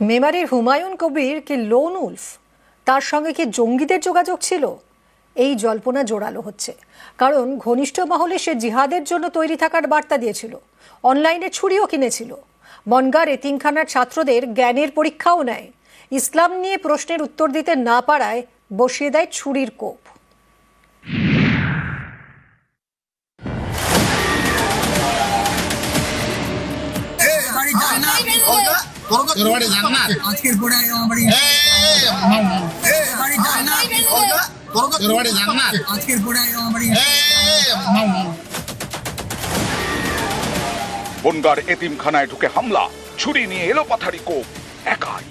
মেমারির হুমায়ুন কবির কি loan Wolf তার সঙ্গে কি জঙ্গিদের যোগাযোগ ছিল? এই জল্পনা জোরালো হচ্ছে। কারণ ঘনিষ্ঠ মহলে সে জিহাদের জন্য তৈরি থাকার বার্তা দিয়েছিল। অনলাইনে ছুরিও কিনেছিল। বনগার এতিমখানার ছাত্রদের জ্ঞানের পরীক্ষাও নেয়। ইসলাম নিয়ে প্রশ্নের উত্তর দিতে না পারায় বসিয়ে দেয় ছুরির কোপ। তোর জান্নাত আজকের পরে আমার বাড়ি তোর জান্নাত পরে আমার বাড়ি। বনগার এতিমখানায় ঢুকে হামলা ছুরি নিয়ে এলো পাথারি কোপ একাই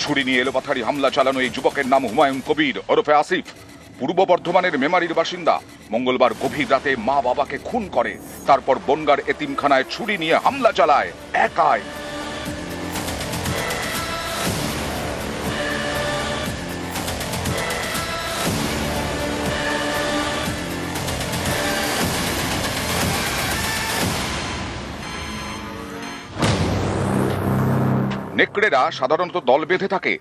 ছুরি নিয়ে এলো পাথারি হামলা চালানো এই যুবকের নাম হুমায়ুন কবির ওরফে আসিফ পূর্ব বর্ধমানের মেমারির বাসিন্দা। মঙ্গলবার গভীর রাতে মা বাবাকে খুন করে। তারপর বনগার এতিমখানায় ছুরি নিয়ে হামলা চালায় একাই। নেকড়েরা সাধারণত দল বেঁধে থাকে।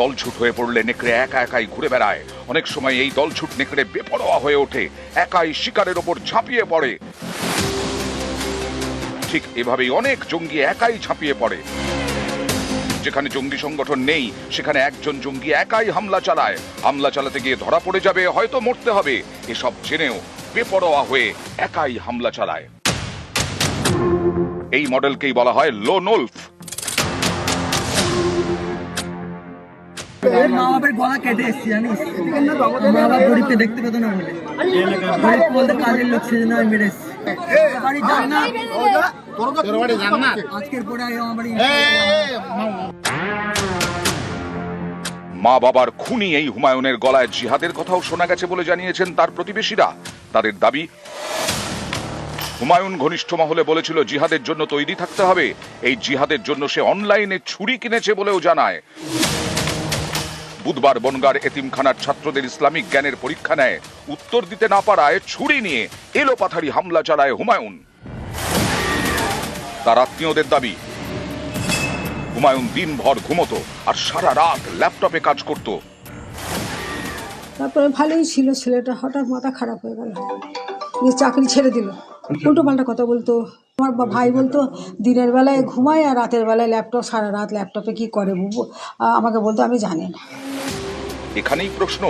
দলছুট হয়ে পড়লে নেকড়ে একা একাই ঘুরে বেড়ায়। অনেক সময় এই দলছুট নেকড়ে বেপরোয়া হয়ে ওঠে, একাই শিকারের ওপর ঝাঁপিয়ে পড়ে। ঠিক এভাবেই অনেক জঙ্গি একাই ঝাঁপিয়ে পড়ে। যেখানে জঙ্গি সংগঠন নেই, সেখানে একজন জঙ্গি একাই হামলা চালায়। হামলা চালাতে গিয়ে ধরা পড়ে যাবে, হয়তো মরতে হবে। এসব জেনেও বেপরোয়া হয়ে একাই হামলা চালায়। এই মডেলকেই বলা হয় লোনলফ মা বাবার গলা কেটে এসছি জানিস? মা বাবা গরিবকে দেখতে পেতো না বলে গরিব বলতে কাজের লোক সেজন্য আমি মেরে এসছি। বাড়ি যায় না। তোর বাড়ি জান্নাত আজকের পরে আমার বাড়ি এই, মাম, মাম। মা বাবার খুনি এই হুমায়ুনের গলায় জিহাদের কথাও শোনা গেছে বলে জানিয়েছেন তার প্রতিবেশীরা। তাদের দাবি হুমায়ুন ঘনিষ্ঠ মহলে বলেছিল জিহাদের জন্য তৈরি থাকতে হবে। এই জিহাদের জন্য সে অনলাইনে ছুরি কিনেছে বলেও জানায়। বুধবার বনগার এতিমখানার ছাত্রদের ইসলামিক জ্ঞানের পরীক্ষা নেয়। উত্তর দিতে না পারায় ছুরি নিয়ে এলো পাথারি হামলা চালায় হুমায়ুন। তার আত্মীয়দের দাবি, হুমায়ুন দিনভর ঘুমতো আর সারা রাত ল্যাপটপে কাজ করত। তারপরে ভালোই ছিল, ছেলেটা হঠাৎ মাথা খারাপ হয়ে গেল। চাকরি ছেড়ে দিল। উল্টো পাল্টা কথা বলতো। আমার ভাই বলতো, দিনের বেলায় ঘুমায় আর রাতের বেলায় ল্যাপটপ, সারা রাত ল্যাপটপে কি করে বুবু? আমাকে বলতো, আমি জানি না। এখানেই প্রশ্ন।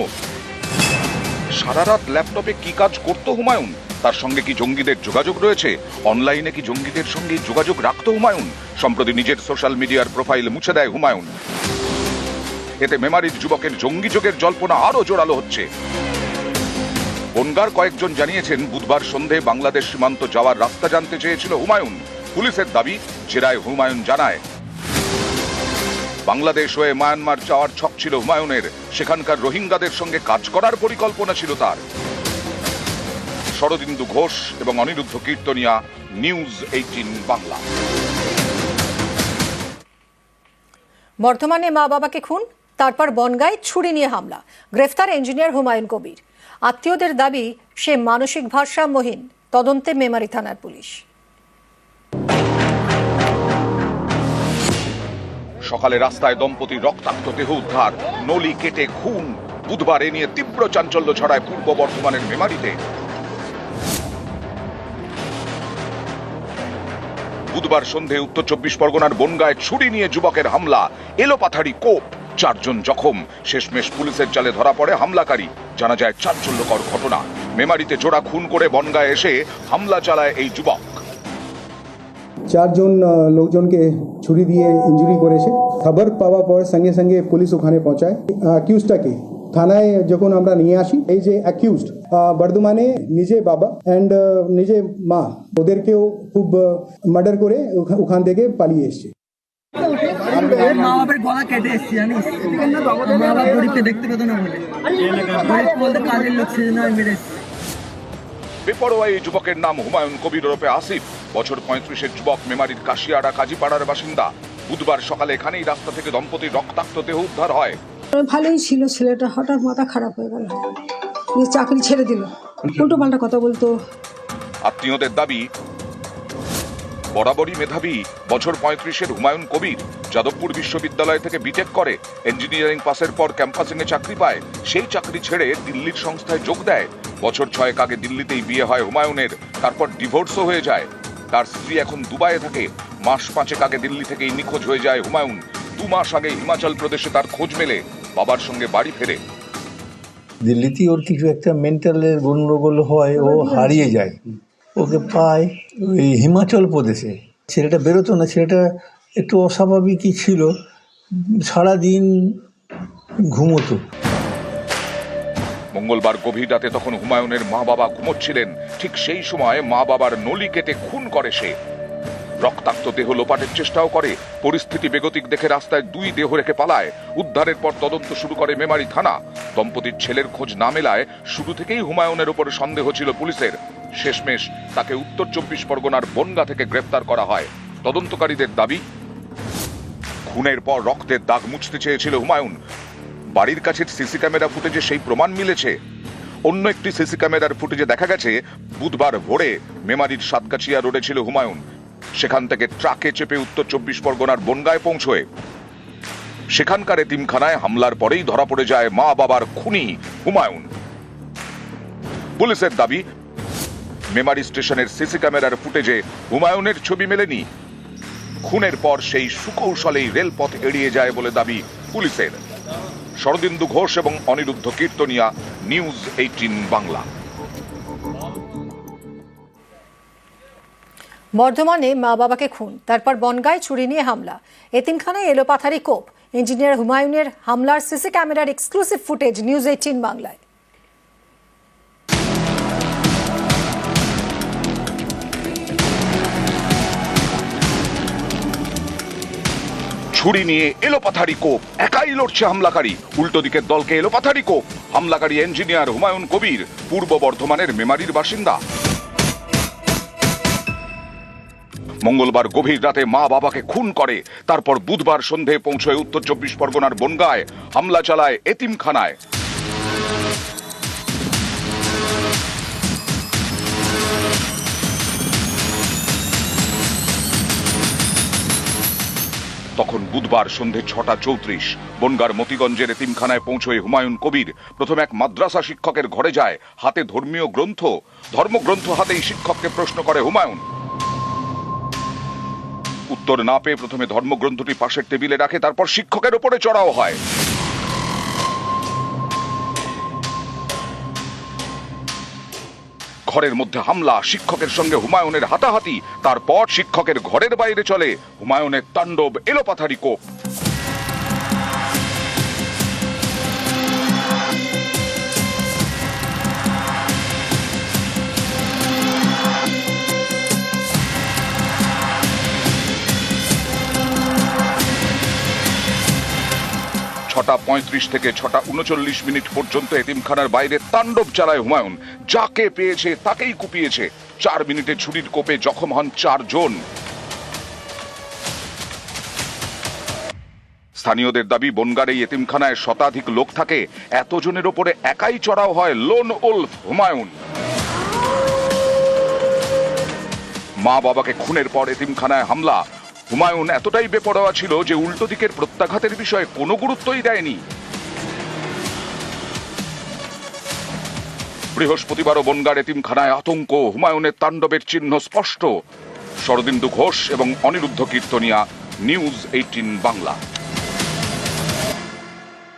সারা রাত ল্যাপটপে কি কাজ করতো হুমায়ুন? তার সঙ্গে কি জঙ্গিদের যোগাযোগ রয়েছে? অনলাইনে কি জঙ্গিদের সঙ্গে যোগাযোগ রাখতো হুমায়ুন? সম্প্রতি নিজের সোশ্যাল মিডিয়ার প্রোফাইল মুছে দেয় হুমায়ুন। এতে মেমারির যুবকের জঙ্গি যোগের জল্পনা আরও জোরালো হচ্ছে। বনগার কয়েকজন জানিয়েছেন, বুধবার সন্ধে বাংলাদেশ সীমান্ত যাওয়ার রাস্তা জানতে চেয়েছিল হুমায়ুন। পুলিশের দাবি, জেরায় হুমায়ুন জানায়। বাংলাদেশ হয়ে মায়ানমার যাওয়ার ছক ছিল হুমায়ুনের। সেখানকার রোহিঙ্গাদের সঙ্গে কাজ করার পরিকল্পনা ছিল তার। শরদিন্দু ঘোষ এবং অনিরুদ্ধ কীর্তনিয়া, নিউজ এইটিন বাংলা। বর্তমানে মা বাবাকে খুন, তারপর বনগায় ছুরি নিয়ে হামলা। গ্রেফতার ইঞ্জিনিয়ার হুমায়ুন কবির। আত্মীয়দের দাবি, সে মানসিক ভারসাম্যহীন, তদন্তে মেমারি থানার পুলিশ। সকালে রাস্তায় দম্পতির রক্তাক্ত, দেহ উদ্ধার, নলি কেটে খুন। বুধবার এ নিয়ে তীব্র চাঞ্চল্য ছড়ায় পূর্ব বর্ধমানের মেমারিতে। বুধবার সন্ধে উত্তর চব্বিশ পরগনার বনগায় ছুরি নিয়ে যুবকের হামলা, এলোপাথারি কোপ। চারজন জখম। শেষমেশ পুলিশের জালে ধরা পড়ে হামলাকারী। জানা যায়, চাঞ্চল্যকর ঘটনা। মেমারিতে জোড়া খুন করে বনগায় এসে হামলা চালায় এই যুবক। চারজন লোকজনকে ছুরি দিয়ে ইঞ্জুরি করেছে। খবর পাওয়ার পর সঙ্গে সঙ্গে পুলিশ ওখানে পৌঁছায়। অ্যাকিউজটাকে থানায় যখন আমরা নিয়ে আসি, এই যে অ্যাকিউজড বর্ধমানে নিজে বাবা অ্যান্ড নিজে মা, ওদেরকেও খুব মার্ডার করে ওখা- ওখান থেকে পালিয়ে এসছে। মা বাবার গলা কেটে এসছি জানিস? মা বাবা গরিবকে দেখতে পেতো না বলে। গরিব বলতে কাজের লোক সেজন্য আমি মেরে এসছি। বেপরোয়া এই যুবকের নাম হুমায়ুন কবির ওরফে আসিফ। বছর পঁয়ত্রিশের যুবক মেমারির কাশিয়াড়া কাজীপাড়ার বাসিন্দা। বুধবার সকালে এখানেই রাস্তা থেকে দম্পতির রক্তাক্ত দেহ উদ্ধার হয়। ভালোই ছিল ছেলেটা হঠাৎ মাথা খারাপ হয়ে গেল। চাকরি ছেড়ে দিল। উল্টো পাল্টা কথা বলতো। আত্মীয়দের দাবি বরাবরই মেধাবী বছর পঁয়ত্রিশের হুমায়ুন কবির যাদবপুর বিশ্ববিদ্যালয় থেকে বিটেক করে ইঞ্জিনিয়ারিং পাসের পর ক্যাম্পাসিংয়ে চাকরি পায়। সেই চাকরি ছেড়ে দিল্লির সংস্থায় যোগ দেয়। বছর ছয়েক আগে দিল্লিতেই বিয়ে হয় হুমায়ুনের, তারপর ডিভোর্সও হয়ে যায়। তার স্ত্রী এখন দুবাইয়ে থাকে। মাস পাঁচেক আগে দিল্লি থেকেই নিখোঁজ হয়ে যায় হুমায়ুন। দু মাস আগে হিমাচল প্রদেশে তার খোঁজ মেলে, বাবার সঙ্গে বাড়ি ফেরে। দিল্লিতে ওর কিছু একটা মেন্টালের গণ্ডগোল হয়, ও হারিয়ে যায়। ওকে পায় ওই হিমাচল প্রদেশে। ছেলেটা বেরোতো না, ছেলেটা একটু অস্বাভাবিকই ছিল, সারাদিন ঘুমোতো। মঙ্গলবার গভীর রাতে তখন হুমায়ুনের মা বাবা ঘুমোচ্ছিলেন। ঠিক সেই সময় মা বাবার নলি কেটে খুন করে সে। রক্তাক্ত দেহ লোপাটের চেষ্টাও করে। পরিস্থিতি বেগতিক দেখে রাস্তায় দুই দেহ রেখে পালায়। উদ্ধারের পর তদন্ত শুরু করে মেমারি থানা। দম্পতির ছেলের খোঁজ না মেলায় শুরু থেকেই হুমায়ুনের উপরে সন্দেহ ছিল পুলিশের। শেষমেশ তাকে উত্তর চব্বিশ পরগনার বনগা থেকে গ্রেফতার করা হয়। তদন্তকারীদের দাবি, খুনের পর রক্তের দাগ মুছতে চেয়েছিল হুমায়ুন। বাড়ির কাছের সিসি ক্যামেরা ফুটেজে সেই প্রমাণ মিলেছে। অন্য একটি সিসি ক্যামেরার ফুটেজে দেখা গেছে, বুধবার ভোরে মেমারির সাতকাছিয়া রোডে ছিল হুমায়ুন। সেখান থেকে ট্রাকে চেপে উত্তর চব্বিশ পরগনার বনগায় পৌঁছয় সেখানকার এতিমখানায় হামলার পরেই ধরা পড়ে যায় মা বাবার খুনি হুমায়ুন। পুলিশের দাবি, মেমারি স্টেশনের সিসি ক্যামেরার ফুটেজে হুমায়ুনের ছবি মেলেনি। খুনের পর সেই সুকৌশলেই রেলপথ এড়িয়ে যায় বলে দাবি পুলিশের। শরদিন্দু ঘোষ এবং অনিরুদ্ধ কীর্তনিয়া, নিউজ এইটিন বাংলা। বর্ধমানে মা বাবাকে খুন, তারপর বনগায় ছুরি নিয়ে হামলা। এতিমখানায় এলো পাথারি কোপ, ইঞ্জিনিয়ার হুমায়ুনের হামলার সিসি ক্যামেরার এক্সক্লুসিভ ফুটেজ, নিউজ এইটিন বাংলায়। ছুরি নিয়ে এলো পাথারি কোপ, একাই লড়ছে হামলাকারী। উল্টো দিকের দলকে এলো পাথারি কোপ, হামলাকারী ইঞ্জিনিয়ার হুমায়ুন কবির, পূর্ব বর্ধমানের মেমারির বাসিন্দা। মঙ্গলবার গভীর রাতে মা বাবাকে খুন করে। তারপর বুধবার সন্ধে পৌঁছয় উত্তর চব্বিশ পরগনার বনগায়। হামলা চালায় এতিমখানায়। তখন বুধবার সন্ধে ছটা চৌত্রিশ, বনগার মতিগঞ্জের এতিমখানায় পৌঁছয় হুমায়ুন কবির। প্রথম এক মাদ্রাসা শিক্ষকের ঘরে যায় হাতে ধর্মীয় গ্রন্থ। ধর্মগ্রন্থ হাতেই শিক্ষককে প্রশ্ন করে হুমায়ুন। উত্তর না পেয়ে প্রথমে ধর্মগ্রন্থটি পাশের টেবিলে রাখে, তারপর শিক্ষকের উপরে চড়াও হয়। ঘরের মধ্যে হামলা, শিক্ষকের সঙ্গে হুমায়ুনের হাতাহাতি, তারপর শিক্ষকের ঘরের বাইরে চলে হুমায়ুনের তাণ্ডব, এলোপাথারি কোপ। ছটা পঁয়ত্রিশ থেকে ছটা উনচল্লিশ মিনিট পর্যন্ত এতিমখানার বাইরে তাণ্ডব চালায় হুমায়ুন। যাকে পেয়েছে তাকেই কুপিয়েছে। চার মিনিটে ছুরির কোপে জখম হন চারজন। স্থানীয়দের দাবি, বনগার এই এতিমখানায় শতাধিক লোক থাকে। এতজনের ওপরে একাই চড়াও হয় লোন উলফ হুমায়ুন। মা বাবাকে খুনের পর এতিমখানায় হামলা। হুমায়ুন এতটাই বেপরোয়া ছিল যে উল্টো দিকের প্রত্যাঘাতের বিষয়ে কোনো গুরুত্বই দেয়নি। বৃহস্পতিবারও বনগার এতিমখানায় আতঙ্ক, হুমায়ুনের তাণ্ডবের চিহ্ন স্পষ্ট। শরদিন্দু ঘোষ এবং অনিরুদ্ধ কীর্তনিয়া, নিউজ এইটিন বাংলা।